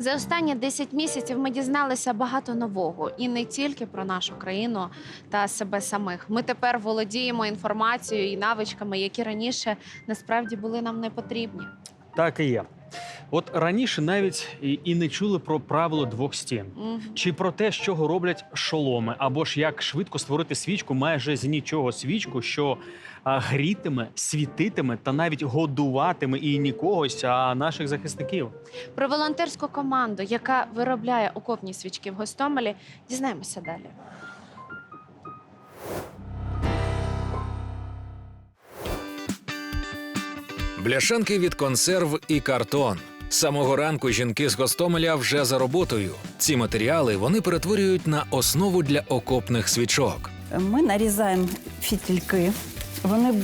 За останні 10 місяців ми дізналися багато нового і не тільки про нашу країну та себе самих. Ми тепер володіємо інформацією і навичками, які раніше насправді були нам не потрібні. Так і є. От раніше навіть і, і не чули про правило двох стін. Мгм. Чи про те, з чого роблять шоломи, або ж як швидко створити свічку майже з нічого свічку, що а, грітиме, світитиме та навіть годуватиме і не когось, а наших захисників. Про волонтерську команду, яка виробляє окопні свічки в Гостомелі, дізнаємося далі. Бляшанки від консерв і картон. Самого ранку жінки з Гостомеля вже за роботою. Ці матеріали вони перетворюють на основу для окопних свічок. Ми нарізаємо фітільки. Вони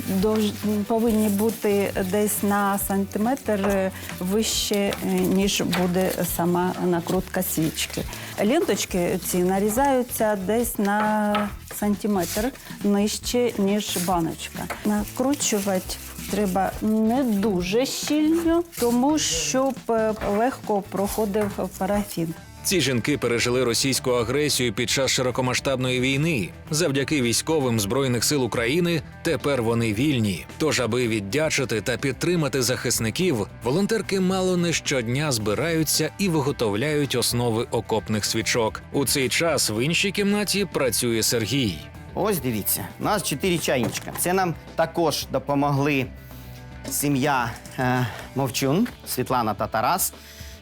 повинні бути десь на сантиметр вище, е, ніж буде сама накрутка свічки. Ленточки ці нарізаються десь на сантиметр нижче, ніж баночка. Накручувати треба не дуже щільно, тому щоб е, легко проходив парафін. Ці жінки пережили російську агресію під час широкомасштабної війни. Завдяки військовим збройних сил України тепер вони вільні. Тож, аби віддячити та підтримати захисників, волонтерки мало не щодня збираються і виготовляють основи окопних свічок. У цей час в іншій кімнаті працює Сергій. Ось дивіться, у нас чотири чайничка. Це нам також допомогли сім'я е, Мовчун, Світлана та Тарас.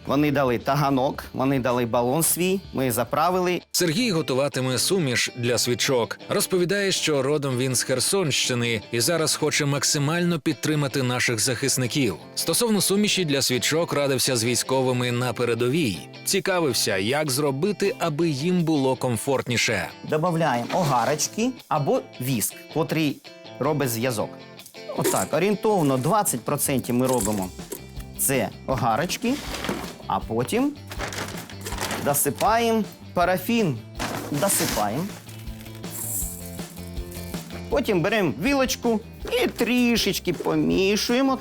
Вони дали таганок, вони дали балон свій, ми заправили. Сергій готуватиме суміш для свічок. Розповідає, що родом він з Херсонщини і зараз хоче максимально підтримати наших захисників. Стосовно суміші для свічок радився з військовими на передовій. Цікавився, як зробити, аби їм було комфортніше. Додаємо огарочки або віск, котрий робить зв'язок. Отак, орієнтовно 20% ми робимо це огарочки, а потім досипаємо парафін. Досипаємо. Потім беремо вілочку і трішечки помішуємо.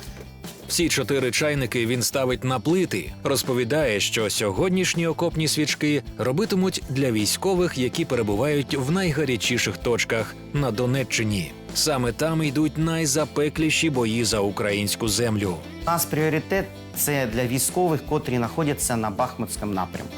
Всі чотири чайники він ставить на плити. Розповідає, що сьогоднішні окопні свічки робитимуть для військових, які перебувають в найгарячіших точках на Донеччині. Саме там йдуть найзапекліші бої за українську землю. У нас пріоритет це для військових, котрі знаходяться на Бахмутському напрямку.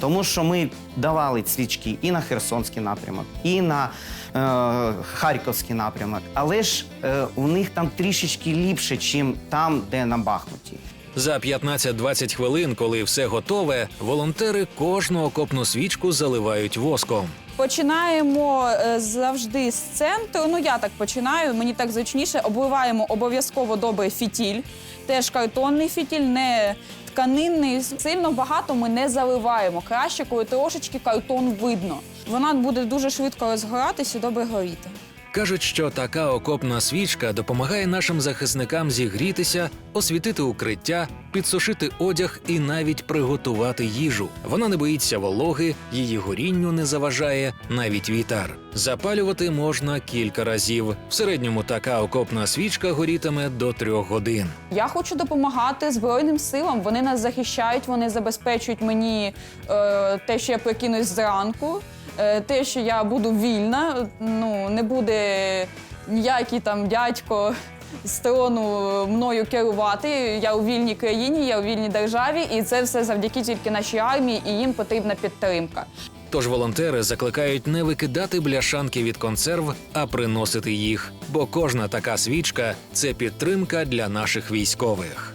Тому що ми давали свічки і на Херсонський напрямок, і на е, Харківський напрямок. Але ж е, у них там трішечки ліпше, ніж там, де на Бахмуті. За 15-20 хвилин, коли все готове, волонтери кожну окопну свічку заливають воском. Починаємо е, завжди з центру. Ну я так починаю, мені так зручніше. Обливаємо обов'язково добре фітіль, теж картонний фітіль, не тканинний. Сильно багато ми не заливаємо. Краще, коли трошечки картон видно. Вона буде дуже швидко розгоратися і добре горіти. Кажуть, що така окопна свічка допомагає нашим захисникам зігрітися, освітити укриття, підсушити одяг і навіть приготувати їжу. Вона не боїться вологи, її горінню не заважає навіть вітер. Запалювати можна кілька разів. В середньому така окопна свічка горітиме до трьох годин. Я хочу допомагати Збройним силам. Вони нас захищають, вони забезпечують мені е, те, що я прикинусь зранку, те, що я буду вільна. Ну не буде ніякий там дядько з трону мною керувати. Я у вільній країні, я у вільній державі, і це все завдяки тільки нашій армії, і їм потрібна підтримка. Тож волонтери закликають не викидати бляшанки від консерв, а приносити їх. Бо кожна така свічка це підтримка для наших військових.